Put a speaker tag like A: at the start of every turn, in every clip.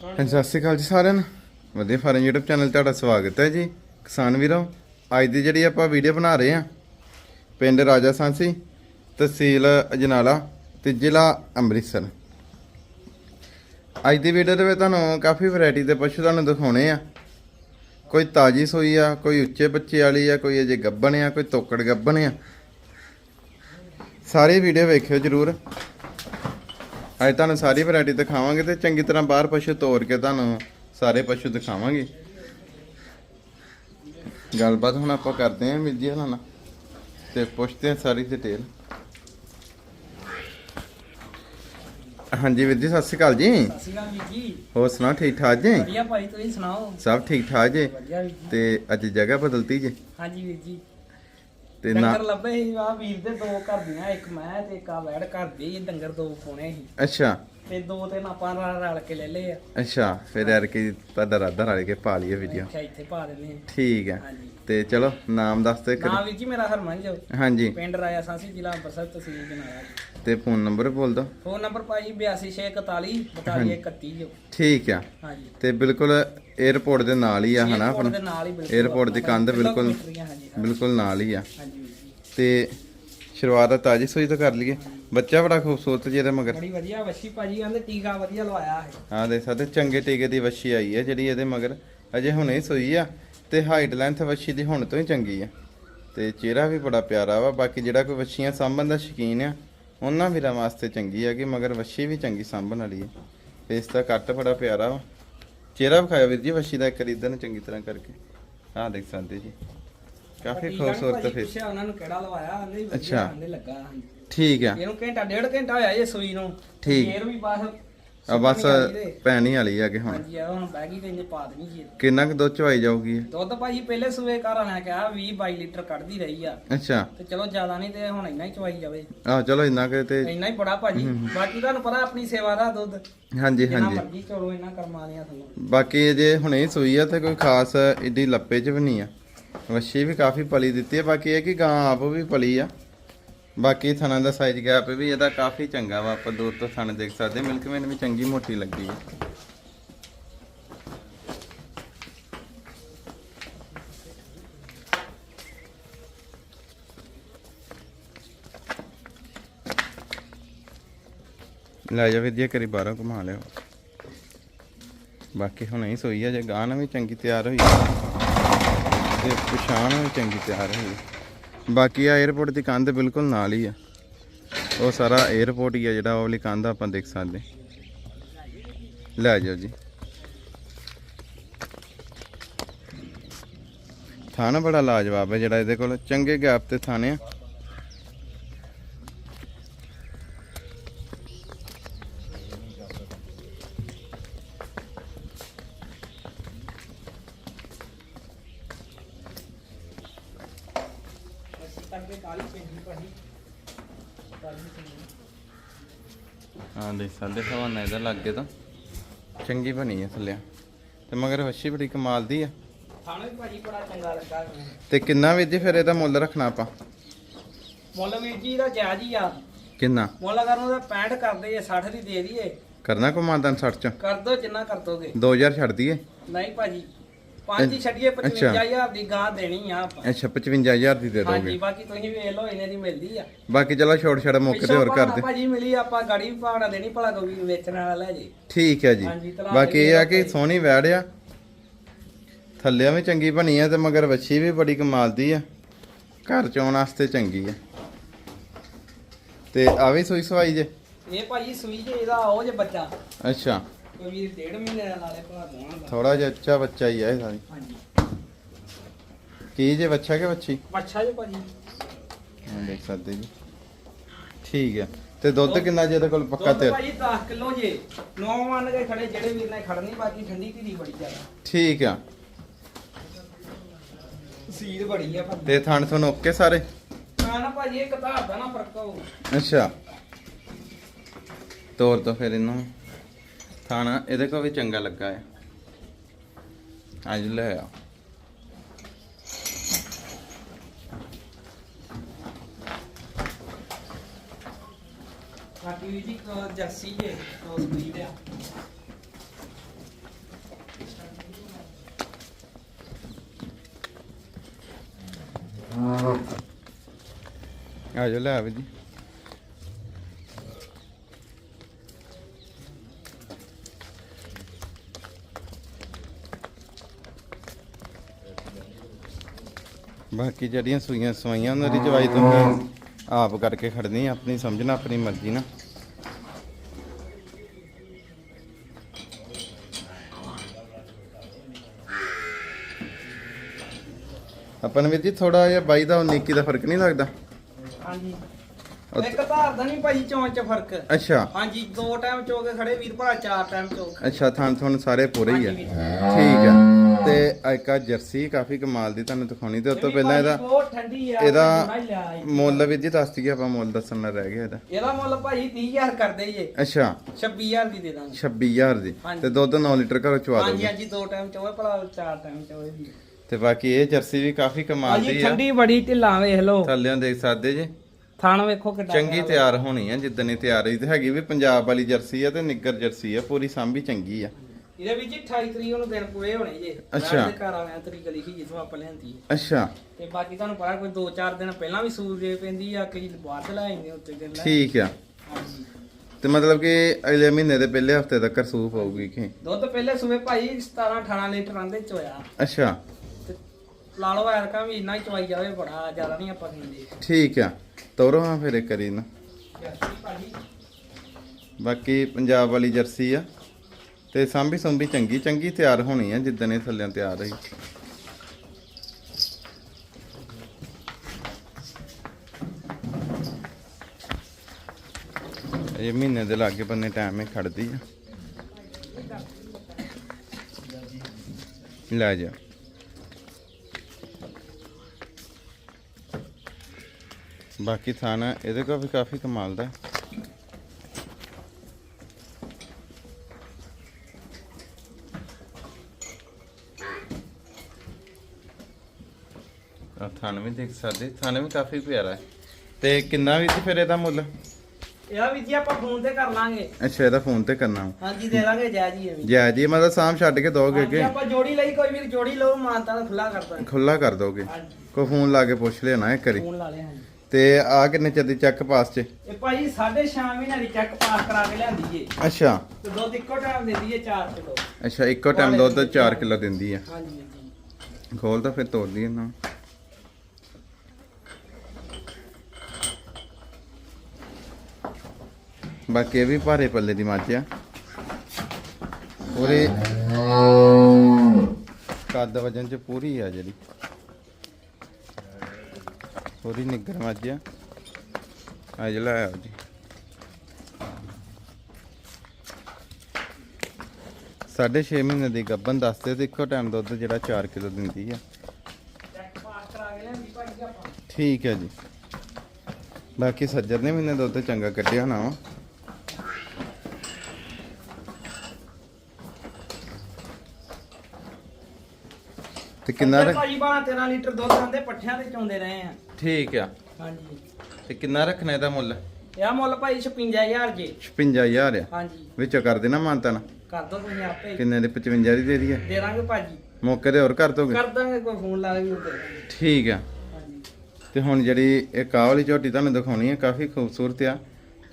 A: ਹਾਂਜੀ, ਸਤਿ ਸ਼੍ਰੀ ਅਕਾਲ ਜੀ ਸਾਰਿਆਂ ਨੂੰ। ਵਧੀਆ ਫਾਰਮ YouTube ਚੈਨਲ ਤੁਹਾਡਾ ਸਵਾਗਤ ਹੈ ਜੀ। ਕਿਸਾਨ ਵੀਰੋ, ਅੱਜ ਦੀ ਜਿਹੜੀ ਆਪਾਂ ਵੀਡੀਓ ਬਣਾ ਰਹੇ ਹਾਂ, ਪਿੰਡ ਰਾਜਾ ਸਾਂਸੀ, ਤਹਿਸੀਲ ਅਜਨਾਲਾ ਤੇ ਜ਼ਿਲ੍ਹਾ ਅੰਮ੍ਰਿਤਸਰ। ਅੱਜ ਦੀ ਵੀਡੀਓ ਦੇ ਵਿੱਚ ਤੁਹਾਨੂੰ ਕਾਫੀ ਵੈਰਾਈਟੀ ਦੇ ਪਸ਼ੂ ਤੁਹਾਨੂੰ ਦਿਖਾਉਣੇ ਆ। ਕੋਈ ਤਾਜੀ ਸੋਈ ਆ, ਕੋਈ ਉੱਚੇ ਬੱਚੇ ਵਾਲੀ ਆ, ਕੋਈ ਅਜੇ ਗੱਬਣ ਆ, ਕੋਈ ਤੋਕੜ ਗੱਬਣ ਆ। ਸਾਰੀ ਵੀਡੀਓ ਵੇਖਿਓ ਜਰੂਰ। ਅੱਜ ਤੁਹਾਨੂੰ ਸਾਰੀ ਵੈਰਾਈਟੀ ਦਿਖਾਵਾਂਗੇ ਤੇ ਚੰਗੀ ਤਰ੍ਹਾਂ ਬਾਹਰ ਪਸ਼ੂ ਤੋੜ ਕੇ ਤੁਹਾਨੂੰ ਸਾਰੇ ਪਸ਼ੂ ਦਿਖਾਵਾਂਗੇ। ਗੱਲਬਾਤ ਹੁਣ ਆਪਾਂ ਕਰਦੇ ਆਂ ਵੀਰ ਜੀ ਹਲਾਂ ਤੇ ਪੁੱਛਦੇ ਆਂ ਸਾਰੀ ਡਿਟੇਲ ਹਾਂਜੀ ਵੀਰ ਜੀ ਸਤਿ ਸ਼੍ਰੀ ਅਕਾਲ ਜੀ।
B: ਸਤਿ ਸ਼੍ਰੀ ਅਕਾਲ ਜੀ।
A: ਹੋਰ ਸੁਣਾ ਠੀਕ ਠਾਕ ਜੀ?
B: ਵਧੀਆ ਭਾਈ ਤੁਸੀਂ ਸੁਣਾਓ?
A: ਸਭ ਠੀਕ ਠਾਕ ਜੀ। ਤੇ ਅੱਜ ਜਗ੍ਹਾ ਬਦਲਤੀ ਜੀ?
B: ਹਾਂਜੀ ਵੀਰ ਜੀ।
A: ਤੇ ਨਾ
B: ਡੰਗਰ ਲੱਭੇ ਸੀ ਆ ਵੀਰ ਦੇ ਦੋ ਘਰ ਦੀਆਂ ਇੱਕ ਮੈਂ ਤੇ ਇੱਕ ਆ ਵੈੜ ਘਰ ਦੀ ਇਹ ਡੰਗਰ ਦੋ ਪਾਉਣੇ ਸੀ।
A: ਅੱਛਾ।
B: ਤੇ ਦੋ ਤਿੰਨ ਆਪਾਂ ਰਲ ਰਲ ਕੇ ਲੈ ਲਏ ਆ।
A: ਅੱਛਾ ਫਿਰ ਯਾਰ ਕੀ ਤੁਹਾਡਾ ਰਾਧਾ ਰਲ ਕੇ ਪਾ ਲਈਏ ਵੀਡੀਓ
B: ਅੱਛਾ ਇੱਥੇ ਪਾ ਦਿੰਦੇ ਆ।
A: ਠੀਕ ਹੈ
B: ਹਾਂਜੀ।
A: ਤੇ ਚਲੋ ਨਾਮ ਦੱਸ ਤੇ
B: ਨਾਮ ਵੀਰ ਜੀ ਮੇਰਾ ਹਰਮਨ ਜੋ
A: ਹਾਂਜੀ।
B: ਪਿੰਡ ਰਾਇਆ ਸਾਂਸੀ ਜ਼ਿਲ੍ਹਾ ਅੰਮ੍ਰਿਤਸਰ ਤਹਿਸੀਲ ਜਨਾਲਾ
A: ਤੇ ਫੋਨ ਨੰਬਰ ਬੋਲ ਦੋ
B: ਫੋਨ ਨੰਬਰ ਭਾਈ 8261 4231 ਜੋ
A: ਠੀਕ ਆ।
B: ਹਾਂਜੀ।
A: ਤੇ ਬਿਲਕੁਲ 에어ਪੋਰਟ ਦੇ ਨਾਲ ਹੀ ਆ ਹਨਾ
B: ਏਅਰਪੋਰਟ
A: ਆਪਣਾ?
B: ਦੇ ਨਾਲ ਹੀ ਬਿਲਕੁਲ
A: ਏਅਰਪੋਰਟ ਦੀ ਕੰਧ ਬਿਲਕੁਲ
B: ਹਾਂਜੀ।
A: ਬਿਲਕੁਲ ਨਾਲ ਹੀ ਆ।
B: ਹਾਂਜੀ ਵੀਰ ਜੀ
A: ਤੇ ਸ਼ੁਰੂਆਤ ਤਾਜੀ ਸੋਈ ਤੋਂ ਕਰ ਲਈਏ। ਬੱਚਾ ਬੜਾ ਖੂਬਸੂਰਤ ਜਿਹਦੇ ਮਗਰ।
B: ਬੜੀ ਵਧੀਆ ਵੱਛੀ ਭਾਜੀ ਕਹਿੰਦੇ ਟੀਕਾ ਵਧੀਆ ਲਵਾਇਆ ਹੈ
A: ਆ ਦੇਖ ਸਕਦੇ ਚੰਗੇ ਟੀਕੇ ਦੀ ਵੱਛੀ ਆਈ ਹੈ ਜਿਹੜੀ ਇਹਦੇ ਮਗਰ। ਅਜੇ ਹੁਣੇ ਹੀ ਸੋਈ ਆ ਤੇ ਹਾਈਟ ਲੈਂਥ ਵੱਛੀ ਦੀ ਹੁਣ ਤੋਂ ਹੀ ਚੰਗੀ ਆ। ਤੇ ਚਿਹਰਾ ਵੀ ਬੜਾ ਪਿਆਰਾ ਵਾ ਬਾਕੀ ਜਿਹੜਾ ਕੋਈ ਵੱਛੀਆਂ ਸਾਂਭਣ ਦਾ ਸ਼ੌਕੀਨ ਆ ਉਹਨਾਂ ਵੀਰਾਂ ਵਾਸਤੇ ਚੰਗੀ ਆ ਕਿ ਮਗਰ ਵੱਛੀ ਵੀ ਚੰਗੀ ਸਾਂਭਣ ਵਾਲੀ ਹੈ ਫੇਸ ਦਾ ਕੱਟ ਬੜਾ ਪਿਆਰਾ ਵਾ। ਚਿਹਰਾ ਵਿਖਾਇਆ ਵੀਰ ਜੀ ਵੱਛੀ ਦਾ ਇੱਕ ਵਾਰੀ ਇੱਧਰ ਨੂੰ ਚੰਗੀ ਤਰ੍ਹਾਂ ਕਰਕੇ। ਆਹ ਦੇਖ ਸਕਦੇ ਜੀ। ਕਾਫੀ
B: ਨੀ
A: ਖੂਬਸੂਰਤ ਫੇਸ
B: ਪੁੱਛਿਆ ਉਹਨਾਂ ਨੂੰ ਕਿਹੜਾ ਲਵਾਇਆ? ਆਂਦੇ
A: ਅੱਛਾ।
B: ਆਂਦੇ ਲੱਗਾ। ਹਾਂਜੀ।
A: ਠੀਕ ਆ।
B: ਇਹਨੂੰ ਘੰਟਾ ਡੇਢ ਘੰਟਾ ਹੋਇਆ ਇਹ ਸੂਈ ਨੂੰ।
A: ਠੀਕ।
B: ਫੇਰ ਵੀ ਬਸ
A: ਆ ਬਸ। ਪੈਣੀ ਵਾਲੀ ਆ ਕਿ ਹੁਣ?
B: ਹਾਂਜੀ ਆ ਹੁਣ ਬਹਿ ਗਈ ਤੇ ਇਹਨੇ ਪਾ ਦੇਣੀ ਜੀ।
A: ਕਿੰਨਾ ਕੁ ਦੁੱਧ ਚਵਾਈ ਜਾਊਗੀ?
B: ਦੁੱਧ ਭਾਜੀ ਪਹਿਲੇ ਸੂਏ ਘਰ ਵਾਲਿਆਂ ਕਿਹਾ 20 22 ਲੀਟਰ ਕੱਢਦੀ ਰਹੀ ਆ।
A: ਅੱਛਾ।
B: ਤੇ ਚਲੋ ਜ਼ਿਆਦਾ ਨਹੀਂ ਤੇ ਹੁਣ ਇੰਨਾ ਹੀ ਚਵਾਈ ਜਾਵੇ।
A: ਆ ਚਲੋ ਇੰਨਾ ਕਿ ਤੇ
B: ਇੰਨਾ ਹੀ ਬੜਾ ਭਾਜੀ। ਬਾਕੀ ਤੁਹਾਨੂੰ ਪਤਾ ਆਪਣੀ ਸੇਵਾ ਦਾ ਦੁੱਧ।
A: ਹਾਂਜੀ ਹਾਂਜੀ।
B: ਮਰਜ਼ੀ ਚਲੋ ਇੰਨਾ ਕਰਮਾ ਲਿਆ ਤੁਹਾਨੂੰ
A: ਬਾਕੀ ਜੇ ਹੁਣੇ ਹੀ ਸੂਈ ਆ ਤੇ ਕੋਈ ਖਾਸ ਏਡੀ ਲੱਪੇ ਚ ਵੀ ਨਹੀਂ ਆ। ਵੱਛੀ ਵੀ ਕਾਫੀ ਪਲੀ ਦਿੱਤੀ ਹੈ ਬਾਕੀ ਇਹ ਕਿ ਗਾਂ ਆਪ ਵੀ ਪਲੀ ਆ। ਬਾਕੀ ਥਣਾ ਦਾ ਸਾਈਜ਼ ਗੈਪ ਵੀ ਇਹਦਾ ਕਾਫੀ ਚੰਗਾ ਵਾ, ਆਪਾਂ ਦੂਰ ਤੋਂ ਥਣ ਦੇਖ ਸਕਦੇ, ਮਿਲਕ ਮੈਨ ਵੀ ਚੰਗੀ ਮੋਟੀ ਲੱਗੀ ਹੈ ਲੈ ਜਾ ਵਿਦਿਆ ਕਰੀ ਬਾਹਰੋਂ ਘੁਮਾ ਲਿਓ। ਬਾਕੀ ਹੁਣ ਹੀ ਸੋਈ ਆ, ਜੇ ਗਾਂ ਨਾ ਵੀ ਚੰਗੀ ਤਿਆਰ ਹੋਈ ਦੇ ਪਛਾਣ ਚੰਗੀ ਤਿਆਰ ਹੋਈ ਬਾਕੀ ਆ 에어ਪੋਰਟ ਦੀ ਕੰਧ ਬਿਲਕੁਲ ਨਾਲ ਹੀ ਆ। ਉਹ ਸਾਰਾ 에어ਪੋਰਟ ਹੀ ਆ ਜਿਹੜਾ ਉਹ ਵਾਲੀ ਕੰਧ ਆਪਾਂ ਦੇਖ ਸਕਦੇ ਲੈ ਜਾਓ ਜੀ। ਥਾਣਾ ਬੜਾ ਲਾਜਵਾਬ ਹੈ ਜਿਹੜਾ ਇਹਦੇ ਕੋਲ। ਚੰਗੇ ਗੈਪ ਤੇ ਥਾਣੇ ਆ। ਹਾਂ ਦੇਖ ਸਕਦੇ ਹਵਾਨਾ ਇਹਦਾ ਲੱਗੇ ਤਾਂ। ਚੰਗੀ ਬਣੀ ਹੈ ਥੱਲੇ। ਤੇ ਮਗਰ ਵੱਛੀ ਬੜੀ ਕਮਾਲ ਦੀ ਆ।
B: ਵੀ ਭਾਜੀ ਬੜਾ ਚੰਗਾ ਲੱਗਾ।
A: ਤੇ ਕਿੰਨਾ ਵੀਰ ਜੀ ਫਿਰ ਇਹਦਾ ਮੁੱਲ ਰੱਖਣਾ ਆਪਾਂ?
B: ਮੁੱਲ ਵੀਰ ਜੀ ਦਾ ਜਾਇਜ਼ ਹੀ ਆ।
A: ਕਿੰਨਾ?
B: ਮੁੱਲ ਕਰਨ ਉਹਦਾ 65 ਕਰਦੇ ਜੇ 60 ਦੀ ਦੇ ਦਈਏ।
A: ਕਰਨਾ ਕੋ ਮਾਨਦਾਨ 60 ਚ?
B: ਕਰ ਦੋ ਜਿੰਨਾ ਕਰ ਦੋਗੇ।
A: 2000 ਛੱਡ ਦਈਏ।
B: ਨਹੀਂ ਭਾਜੀ। ਪੰਜ ਹੀ ਛੱਡੀਏ 55000 ਦੀ ਗਾਂ ਦੇਣੀ ਆ ਆਪਾਂ।
A: ਅੱਛਾ 55000 ਦੀ ਦੇ
B: ਹਾਂਜੀ
A: ਦੋਗੇ
B: ਬਾਕੀ ਤੁਸੀਂ ਵੇਖ ਲਓ ਇਹਨੇ ਦੀ ਮਿਲਦੀ ਆ।
A: ਬਾਕੀ ਚਲੋ ਛੋੜ ਛੜ ਮੌਕੇ ਤੇ ਹੋਰ ਕਰ
B: ਪਿੱਛੋਂ
A: ਦੇ
B: ਭਾਜੀ ਮਿਲੀ ਆਪਾਂ ਗਾੜੀ ਵੀ ਭਾੜਾ ਦੇਣੀ ਭਲਾ ਕੋਈ ਵੇਚਣ ਵਾਲਾ ਲੈ ਜੇ।
A: ਠੀਕ ਹੈ ਜੀ।
B: ਹਾਂਜੀ, ਤਲਾਕ
A: ਬਾਕੀ ਇਹ ਆ ਕਿ। ਸੋਹਣੀ ਵੈੜ ਆ। ਵੀ ਚੰਗੀ ਬਣੀ ਆ ਤੇ ਮਗਰ ਵੱਛੀ ਵੀ ਬੜੀ ਕਮਾਲ ਦੀ ਆ। ਘਰ ਚੋਣ ਵਾਸਤੇ ਚੰਗੀ ਆ। ਤੇ ਆ ਵੀ ਸੂਈ ਸਵਾਈ ਜੇ?
B: ਇਹ ਭਾਜੀ ਸੂਈ ਜੇ ਇਹਦਾ ਉਹ ਜੇ ਬੱਚਾ।
A: ਅੱਛਾ।
B: ਕੋਈ ਵੀਰ ਡੇਢ ਮਹੀਨੇ ਦਾ ਨਾਲੇ ਭਲਾ ਦੋਵਾਂ ਦਾ।
A: ਥੋੜਾ ਜਿਹਾ ਅੱਛਾ ਬੱਚਾ ਹੀ ਆ ਇਹ ਸਾਰੀ।
B: ਹਾਂਜੀ।
A: ਕੀ ਜੇ ਬੱਚਾ ਕਿ ਬੱਚੀ?
B: ਬੱਚਾ ਜੇ ਭਾਜੀ।
A: ਹਾਂ ਦੇਖ ਸਕਦੇ ਜੀ। ਠੀਕ ਹੈ ਤੇ ਦੁੱਧ ਕਿੰਨਾ ਜੇ ਇਹਦੇ ਕੋਲ ਪੱਕਾ
B: ਦੁੱਧ
A: ਤੇ
B: ਭਾਜੀ 10 ਕਿਲੋ ਜੇ। ਨੌ ਮੰਨ ਕੇ ਖੜੇ ਜਿਹੜੇ ਵੀਰ ਨੇ ਖੜਨੀ ਬਾਕੀ ਠੰਡੀ ਧੀਰੀ ਬੜੀ ਜ਼ਿਆਦਾ।
A: ਠੀਕ ਆ।
B: ਸੀਰ ਬੜੀ ਆ ਭਾਜੀ।
A: ਤੇ ਥਣ ਤੁਹਾਨੂੰ ਓਕੇ ਸਾਰੇ?
B: ਨਾ ਨਾ ਭਾਜੀ ਇਹ ਕਤਾਰ ਦਾ ਨਾ ਫ਼ਰਕ ਹੋਊ।
A: ਅੱਛਾ। ਤੋਰ ਤੋਂ ਫਿਰ ਇਹਨੂੰ। ਖਾਣਾ ਇਹਦੇ ਕੋ ਵੀ ਚੰਗਾ ਲੱਗਾ ਹੈ। ਅੱਜ ਲੈ ਆ।
B: ਬਾਕੀ ਵੀ ਜੋ ਲੈ ਆ
A: ਵੀ ਜੀ। ਬਾਕੀ ਜਿਹੜੀਆਂ ਸੂਈਆਂ ਸਵਾਈਆਂ ਉਹਨਾਂ ਦੀ ਚਵਾਈ ਤੁਸੀਂ ਆਪ ਕਰਕੇ ਖੜਨੀ ਆ, ਆਪਣੀ ਸਮਝਣਾ ਆਪਣੀ ਮਰਜ਼ੀ ਨਾਲ। ਆਪਾਂ ਨੂੰ ਵੀਰ ਜੀ ਥੋੜਾ ਜਿਹਾ ਬਾਈ ਦਾ 19 ਦਾ ਫ਼ਰਕ ਨਹੀਂ ਲੱਗਦਾ?
B: ਹਾਂਜੀ।
A: ਉਹ-
B: ਇੱਕ ਧਾਰ ਦਾ ਨਹੀਂ ਭਾਜੀ ਚੌਂ ਚ ਫ਼ਰਕ।
A: ਅੱਛਾ।
B: ਹਾਂਜੀ ਦੋ ਟਾਈਮ ਚੋ ਕੇ ਖੜੇ ਵੀਰ ਭਰਾ ਚਾਰ ਟਾਈਮ ਚੋ
A: ਅੱਛਾ ਥਾਂ ਥਣ ਸਾਰੇ ਪੂਰੇ ਹੀ ਆ। ਠੀਕ ਆ। ਤੇ ਇੱਕ ਆ ਜਰਸੀ ਕਾਫੀ ਕਮਾਲ ਦੀ ਤੁਹਾਨੂੰ ਦਿਖਾਉਣੀ ਤੇ ਉਸ ਤੋਂ ਪਹਿਲਾਂ ਇਹਦਾ
B: ਬਹੁਤ ਠੰਡੀ ਆ
A: ਇਹਦਾ। ਮੁੱਲ ਵੀਰ ਜੀ ਦੱਸ ਦਈਏ ਆਪਾਂ ਮੁੱਲ ਦੱਸਣ ਨਾਲ ਰਹਿ ਗਿਆ ਇਹਦਾ।
B: ਇਹਦਾ ਮੁੱਲ ਭਾਜੀ 30000 ਕਰਦੇ ਜੇ
A: ਅੱਛਾ।
B: 26000 ਦੀ ਦੇ ਦਾਂਗੇ।
A: 26000 ਦੀ।
B: ਹਾਂਜੀ।
A: ਤੇ ਦੁੱਧ 9 ਲੀਟਰ ਘਰੋਂ ਚਵਾ
B: ਹਾਂਜੀ
A: ਦੋਗੇ।
B: ਹਾਂਜੀ ਦੋ ਟਾਈਮ ਚੋਵੇ ਭਲਾ ਚਾਰ ਟਾਈਮ ਚੋਵੇ ਵੀ
A: ਤੇ ਬਾਕੀ ਇਹ ਜਰਸੀ ਵੀ ਕਾਫੀ ਕਮਾਲ
B: ਹਾਂਜੀ
A: ਦੀ ਆ।
B: ਠੰਡੀ ਬੜੀ ਢਿੱਲਾਂ ਵੇਖ ਲਓ।
A: ਥੱਲਿਆਂ ਦੇਖ ਸਕਦੇ ਜੇ।
B: ਥਾਣ ਵੇਖੋ ਕਿੱਡਾ
A: ਚੰਗੀ
B: ਵਾ।
A: ਤਿਆਰ ਹੋਣੀ ਆ ਜਿੱਦਣ ਤਿਆਰ। ਹੋਈ ਤੇ ਹੈਗੀ ਵੀ ਪੰਜਾਬ ਵਾਲੀ ਜਰਸੀ ਆ ਤੇ ਨਿੱਗਰ ਜਰਸੀ ਆ ਪੂਰੀ ਸਾਂਭੀ ਚੰਗੀ ਆ।
B: ਇਹਦੇ ਵਿੱਚ 28 ਤਰੀਕ ਨੂੰ ਦਿਨ ਪੂਰੇ ਹੋਣੇ ਜੇ।
A: ਅੱਛਾ।
B: ਦੇ ਘਰ ਆਇਆ ਤਰੀਕ ਲਿਖੀ ਜਿੱਥੋਂ ਆਪਾਂ ਲਿਆਂਦੀ ਹੈ।
A: ਅੱਛਾ।
B: ਤੇ ਬਾਕੀ ਤੁਹਾਨੂੰ ਪਤਾ ਕੋਈ 2-4 ਦਿਨ ਪਹਿਲਾਂ ਵੀ ਸੂਰਜ ਪੈਂਦੀ ਆ ਕਈ ਬਾਅਦ ਚ ਲਾਏਂਗੇ ਉੱਤੇ ਦਿਨ। ਲੈ
A: ਠੀਕ ਆ।
B: ਹਾਂਜੀ।
A: ਤੇ ਮਤਲਬ ਕਿ ਅਗਲੇ ਮਹੀਨੇ ਦੇ ਪਹਿਲੇ ਹਫ਼ਤੇ ਤੱਕ ਸੂਪ ਹੋਊਗੀ ਕਿ?
B: ਦੁੱਧ ਪਹਿਲੇ ਸੂਬੇ ਭਾਈ 17-18 ਲੀਟਰ ਆਂਦੇ ਚੋਇਆ।
A: ਅੱਛਾ।
B: ਤੇ ਲਾ ਲਓ ਐਰਕਾ ਵੀ ਇੰਨਾ ਹੀ ਚਵਾਈ ਜਾਵੇ ਬੜਾ ਜ਼ਿਆਦਾ ਨਹੀਂ ਆਪਾਂ ਦਿੰਦੇ
A: ਠੀਕ ਆ। ਤੋਰੋ ਹਾਂ ਫਿਰ ਕਰੀ ਨਾ। ਬਾਕੀ ਪੰਜਾਬ ਵਾਲੀ ਜਰਸੀ ਆ। ਤੇ ਸਾਂਭੀ ਸੰਭੀ ਚੰਗੀ ਚੰਗੀ ਤਿਆਰ ਹੋਣੀ ਹੈ ਜਿੱਦਣ ਇਹ ਥੱਲਿਆਂ ਤਿਆਰ ਰਹੀ ਇਹ ਮਹੀਨੇ ਦੇ ਲਾਗੇ ਬੰਨੇ ਟਾਈਮ ਹੀ ਖੜਦੀ ਆ। ਲੈ ਜਾ। ਬਾਕੀ ਥਾਣਾ ਇਹਦੇ ਕੋਲ ਵੀ ਕਾਫੀ ਕਮਾਲ ਦਾ। ਹੈ। ਆ ਥਾਣਾ ਵੀ ਦੇਖ ਸਕਦੇ ਥਾਣਾ ਵੀ ਕਾਫੀ ਪਿਆਰਾ ਹੈ। ਤੇ ਕਿੰਨਾ ਵੀ ਸੀ ਫਿਰ ਇਹਦਾ ਮੁੱਲ?
B: ਇਹਦਾ ਵੀ ਜੀ ਆਪਾਂ ਫੋਨ ਤੇ ਕਰ ਲਾਂਗੇ।
A: ਅੱਛਾ ਇਹਦਾ ਫੋਨ ਤੇ ਕਰਨਾ।
B: ਹਾਂਜੀ ਦੇ ਦਾਂਗੇ ਜੈ ਜੀ ਇਹ ਵੀ।
A: ਜੈ ਜੀ ਮਤਲਬ ਸਾਮ ਛੱਡ ਕੇ ਦੋਗੇ ਅੱਗੇ?
B: ਆਪਾਂ ਜੋੜੀ ਲਈ ਕੋਈ ਵੀ ਜੋੜੀ ਲਓ ਮਾਨਤਾ ਦਾ ਖੁੱਲਾ ਕਰ ਦਾਂਗੇ।
A: ਖੁੱਲਾ ਕਰ ਦੋਗੇ?
B: ਹਾਂਜੀ।
A: ਕੋਈ ਫੋਨ ਲਾ ਕੇ ਪੁੱਛ ਲੈਣਾ ਇੱਕ ਵਾਰੀ।
B: ਫੋਨ ਲਾ ਲਿਆ ਹਾਂਜੀ।
A: ਤੇ ਆ ਕਿੰਨੇ ਚਿਰ ਦੀ ਚੱਕ ਪਾਸ ਚ?
B: ਇਹ ਭਾਈ 6.5 ਮਹੀਨੇ ਦੀ ਚੈੱਕ ਪਾਸ ਕਰਾ ਕੇ ਲਿਆਂਦੀ ਜੇ
A: ਅੱਛਾ।
B: ਤੇ ਦੁੱਧ ਇੱਕੋ ਟਾਈਮ ਦਿੰਦੀ ਏ 4 ਕਿਲੋ।
A: ਅੱਛਾ ਇੱਕੋ ਟਾਈਮ ਦੁੱਧ 4 ਕਿਲੋ ਦਿੰਦੀ ਆ।
B: ਹਾਂਜੀ ਹਾਂਜੀ।
A: ਖੋਲ ਤਾਂ ਫਿਰ ਤੋੜਦੀ ਇਹਨਾਂ ਬਾਕੀ ਇਹ ਵੀ ਭਾਰੇ ਪੱਲੇ ਦੀ ਮੱਝ ਆ। ਪੂਰੇ ਕੱਦ ਵਜਨ ਚ ਪੂਰੀ ਆ ਜਿਹੜੀ। ਪੂਰੀ ਨਿੱਗਰ ਮੱਝ ਆ। ਆ ਜਿਹੜਾ ਆਇਆ ਜੀ। ਸਾਢੇ ਛੇ ਮਹੀਨੇ ਦੀ ਗੱਭਣ ਦੱਸਦੇ ਤੇ ਇੱਕੋ ਟਾਈਮ ਦੁੱਧ ਜਿਹੜਾ 4 ਕਿਲੋ ਦਿੰਦੀ ਆ। ਠੀਕ ਹੈ ਜੀ। ਬਾਕੀ ਸੱਜਰ ਨੇ ਮੈਨੇ ਦੁੱਧ ਚੰਗਾ ਕੱਢਿਆ ਹੋਣਾ ਤੇ ਕਿੰਨਾ ਰੱਖ
B: ਭਾਈ ਬਾਣਾ 13 ਲੀਟਰ ਦੁੱਧ ਆਂਦੇ ਪੱਠਿਆਂ ਤੇ ਚੋਂਦੇ ਰਹੇ ਆ।
A: ਠੀਕ ਆ।
B: ਹਾਂਜੀ।
A: ਤੇ ਕਿੰਨਾ ਰੱਖਣਾ ਇਹਦਾ ਮੁੱਲ?
B: ਇਹ ਮੁੱਲ ਭਾਈ 56000 ਜੇ।
A: 55000 ਆ।
B: ਹਾਂਜੀ।
A: ਵਿੱਚੋਂ ਕਰ ਦੇਣਾ ਮਾਨਤਨ?
B: ਕਰ ਦੋ ਤੁਸੀਂ ਆਪੇ।
A: ਕਿੰਨੇ ਦੇ? 55 ਦੀ ਦੇ ਦਈਏ।
B: ਦੇ ਦਾਂਗੇ ਭਾਜੀ।
A: ਮੌਕੇ ਤੇ ਹੋਰ ਕਰ ਦੋਗੇ?
B: ਕਰ ਦਾਂਗੇ ਕੋਈ ਫੋਨ ਲਾ ਕੇ ਦਾਂਗੇ
A: ਠੀਕ ਆ।
B: ਹਾਂਜੀ।
A: ਤੇ ਹੁਣ ਜਿਹੜੀ ਇਹ ਕਾਹ ਵਾਲੀ ਝੋਟੀ ਤੁਹਾਨੂੰ ਦਿਖਾਉਣੀ ਹੈ ਕਾਫੀ ਖੂਬਸੂਰਤ ਆ।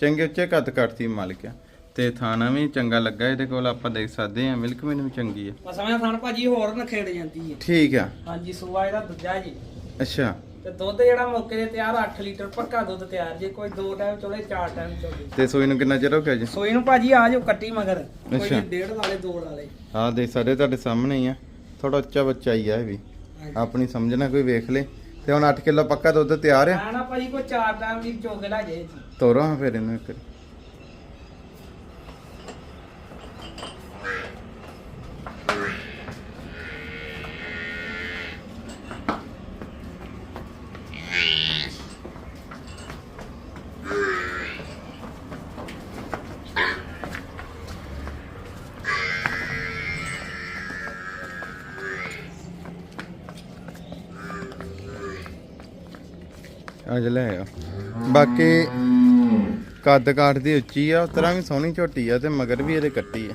A: ਚੰਗੇ ਉੱਚੇ ਕੱਦ ਕੱਟਦੀ ਮਾਲਕ ਆ। ਤੇ ਥਾਣਾ ਵੀ ਚੰਗਾ ਲੱਗਾ ਇਹਦੇ ਕੋਲ ਆਪਾਂ ਦੇਖ ਸਕਦੇ ਆ ਮਿਲਕ ਮੈਨ ਵੀ ਚੰਗੀ ਆ।
B: ਅਸਾਂ ਥਣ ਭਾਜੀ ਹੋਰ ਨਖੇੜ ਜਾਂਦੀ ਹੈ
A: ਠੀਕ ਆ।
B: ਹਾਂਜੀ ਸੂਆ ਇਹਦਾ ਦੂਜਾ ਜੀ।
A: ਅੱਛਾ।
B: ਤੇ ਦੁੱਧ ਜਿਹੜਾ ਮੌਕੇ ਤੇ ਤਿਆਰ 8 ਲੀਟਰ ਪੱਕਾ ਦੁੱਧ ਤਿਆਰ ਜੇ ਕੋਈ ਦੋ ਟਾਈਮ ਚੋਲੇ ਚਾਰ ਟਾਈਮ ਚੋਲੇ।
A: ਤੇ ਸੂਈ ਨੂੰ ਕਿੰਨਾ ਚਿਰ ਹੋ ਗਿਆ ਜੀ?
B: ਸੋਈ ਨੂੰ ਭਾਜੀ ਆ ਜਾਓ ਕੱਟੀ ਮਗਰ। ਕੋਈ
A: ਅੱਛਾ।
B: ਡੇਢ ਵਾਲੇ ਦੋ ਵਾਲੇ।
A: ਆਹ ਦੇਖ ਸਕਦੇ ਤੁਹਾਡੇ ਸਾਹਮਣੇ ਹੀ ਆ। ਥੋੜਾ ਉੱਚਾ ਬੱਚਾ ਹੀ ਆ ਇਹ ਵੀ। ਆਪਣੀ ਸਮਝਣਾ ਕੋਈ ਵੇਖ ਲੇ। ਤੇ ਹੁਣ 8 ਕਿਲੋ ਪੱਕਾ ਦੁੱਧ ਤਿਆਰ ਆ?
B: ਆ ਨਾ ਭਾਜੀ ਕੋਈ ਚਾਰ ਟਾਈਮ ਵੀ ਚੋਕੇ ਲੈ ਜੇ ਜੀ।
A: ਤੋਰੋ ਹਾਂ ਫਿਰ ਇਹਨੂੰ ਇੱਕ। ਵਾਰੀ। ਅੱਜ ਆ। ਬਾਕੀ ਕੱਦ ਕਾਠ ਦੀ ਉੱਚੀ ਆ, ਉਸ ਵੀ ਸੋਹਣੀ ਝੋਟੀ ਆ ਤੇ ਮਗਰ ਵੀ ਇਹਦੇ ਕੱਟੀ ਆ।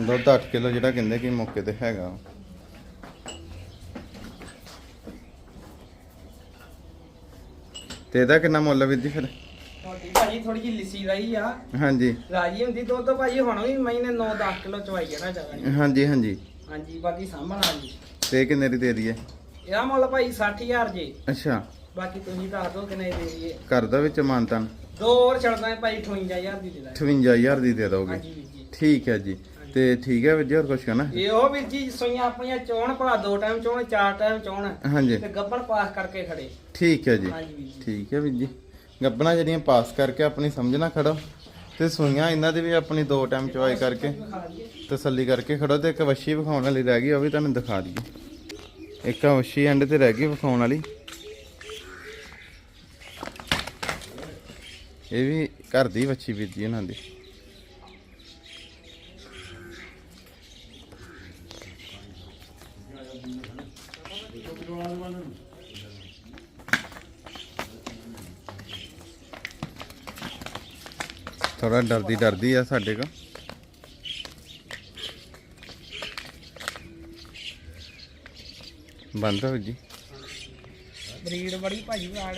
A: ਦੁੱਧ 8 ਕਿਲੋ ਜਿਹੜਾ ਕਹਿੰਦੇ ਕਿ ਮੌਕੇ ਤੇ ਹੈਗਾ। ਤੇ ਇਹਦਾ ਕਿੰਨਾ ਮੁੱਲ ਵੀਰ ਜੀ ਫਿਰ?
B: ਤੁਹਾਡੀ ਭਾਜੀ ਥੋੜੀ ਜਿਹੀ ਲਿੱਸੀ ਰਹੀ ਆ।
A: ਹਾਂਜੀ।
B: ਰਾਜੀ ਹੁੰਦੀ ਦੁੱਧ ਭਾਜੀ ਹੁਣ ਵੀ ਮਹੀਨੇ 9-10 ਕਿਲੋ ਚਵਾਈ ਜਾਣਾ ਚਾਹੀਦਾ
A: ਹਾਂਜੀ ਹਾਂਜੀ।
B: ਹਾਂਜੀ ਬਾਕੀ ਸਾਂਭਣਾ ਜੀ
A: ਤੇ ਕਿੰਨੇ ਦੀ ਦੇ ਦਈਏ?
B: ਇਹਦਾ ਮੁੱਲ ਭਾਈ 60000 ਜੀ।
A: ਅੱਛਾ।
B: ਬਾਕੀ ਤੁਸੀਂ ਦੱਸ ਦਿਓ ਕਿੰਨੇ ਦੇ ਦਈਏ।
A: ਘਰ ਦਾ ਵਿੱਚ ਮਾਨਤਨ।
B: ਦੋ ਹੋਰ ਛੱਡਦਾ ਹੈ ਭਾਈ 58000 ਦੀ ਦੇ ਦਾਂਗੇ।
A: 58000 ਦੀ ਦੇ ਦੋਗੇ।
B: ਹਾਂਜੀ ਵੀਰ ਜੀ।
A: ਠੀਕ ਹੈ ਜੀ। ਤੇ ਠੀਕ ਹੈ ਵੀਰ ਜੀ ਹੋਰ ਕੁਝ ਕਹਿਣਾ?
B: ਇਹ ਉਹ ਵੀਰ ਜੀ ਸੋਈਆਂ ਆਪਣੀਆਂ ਚੋਣ ਭਲਾ ਦੋ ਟਾਈਮ ਚੋਣ ਚਾਰ ਟਾਈਮ ਚੋਣ
A: ਹਾਂਜੀ।
B: ਤੇ ਗੱਬੜ ਪਾਸ ਕਰਕੇ ਖੜੇ।
A: ਠੀਕ ਹੈ ਜੀ।
B: ਹਾਂਜੀ ਵੀਰ ਜੀ।
A: ਠੀਕ ਹੈ ਵੀਰ ਜੀ। ਗੱਬਣਾ ਜਿਹੜੀਆਂ ਪਾਸ ਕਰਕੇ ਆਪਣੀ ਸਮਝਣਾ ਖੜੋ ਤੇ ਸੂਈਆਂ ਇਹਨਾਂ ਦੀ ਵੀ ਆਪਣੀ ਦੋ ਟਾਈਮ ਚਵਾਈ ਕਰਕੇ। ਤਸੱਲੀ ਕਰਕੇ ਖੜੋ ਤੇ ਇੱਕ ਵੱਛੀ ਵਿਖਾਉਣ ਵਾਲੀ ਰਹਿ ਗਈ ਉਹ ਵੀ ਤੁਹਾਨੂੰ ਦਿਖਾ ਦਈਏ। ਇੱਕ ਵੱਛੀ ਐਂਡ ਤੇ ਰਹਿ ਗਈ ਵਿਖਾਉਣ ਵਾਲੀ। ਇਹ ਵੀ ਘਰ ਦੀ ਵੱਛੀ ਵੀਰ ਜੀ ਇਹਨਾਂ ਦੀ। ਥੋੜਾ ਡਰਦੀ ਡਰਦੀ ਆ ਸਾਡੇ ਕੋ ਬੰਦ ਹੋ ਜੀ।
B: ਬਰੀਡ ਬੜੀ ਭਾਜੀ ਵਾੜ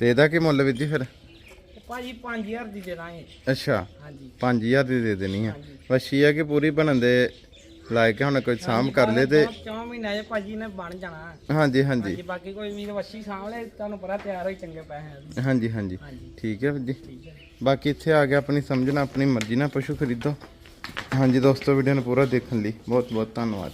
A: ਤੇ ਇਹਦਾ ਕੀ ਮੁੱਲ ਵੀਰ ਜੀ ਫਿਰ?
B: ਭਾਜੀ 5000 ਦੀ ਦੇ ਦਾਂਗੇ
A: ਅੱਛਾ
B: ਹਾਂਜੀ।
A: 5000 ਦੀ ਦੇ ਦੇਣੀ ਆ।
B: ਹਾਂਜੀ।
A: ਵਸ਼ੀ ਆ ਕਿ ਪੂਰੀ ਬਣਨ ਦੇ ਲਾਇਕ ਹੁਣ ਕੋਈ ਸਾਮ ਕਰ ਲੇ ਤੇ
B: ਚੌਂ ਮਹੀਨਿਆਂ 'ਚ ਭਾਜੀ ਨੇ ਬਣ ਜਾਣਾ।
A: ਹਾਂਜੀ
B: ਹਾਂਜੀ।
A: ਹਾਂਜੀ
B: ਬਾਕੀ ਕੋਈ ਵੀਰ ਵੱਛੀ ਸਾਂਭ ਲੈ ਤੁਹਾਨੂੰ ਪਤਾ ਤਿਆਰ ਹੋਈ ਚੰਗੇ ਪੈਸੇ
A: ਹਾਂਜੀ ਹਾਂਜੀ।
B: ਹਾਂਜੀ।
A: ਠੀਕ ਹੈ ਜੀ
B: ਠੀਕ ਹੈ
A: ਬਾਕੀ ਇੱਥੇ ਆ ਗਿਆ ਆਪਣੀ ਸਮਝਣਾ ਆਪਣੀ ਮਰਜ਼ੀ ਨਾਲ ਪਸ਼ੂ ਖਰੀਦੋ। ਹਾਂਜੀ ਦੋਸਤੋ ਵੀਡੀਓ ਨੂੰ ਪੂਰਾ ਦੇਖਣ ਲਈ ਬਹੁਤ ਬਹੁਤ ਧੰਨਵਾਦ।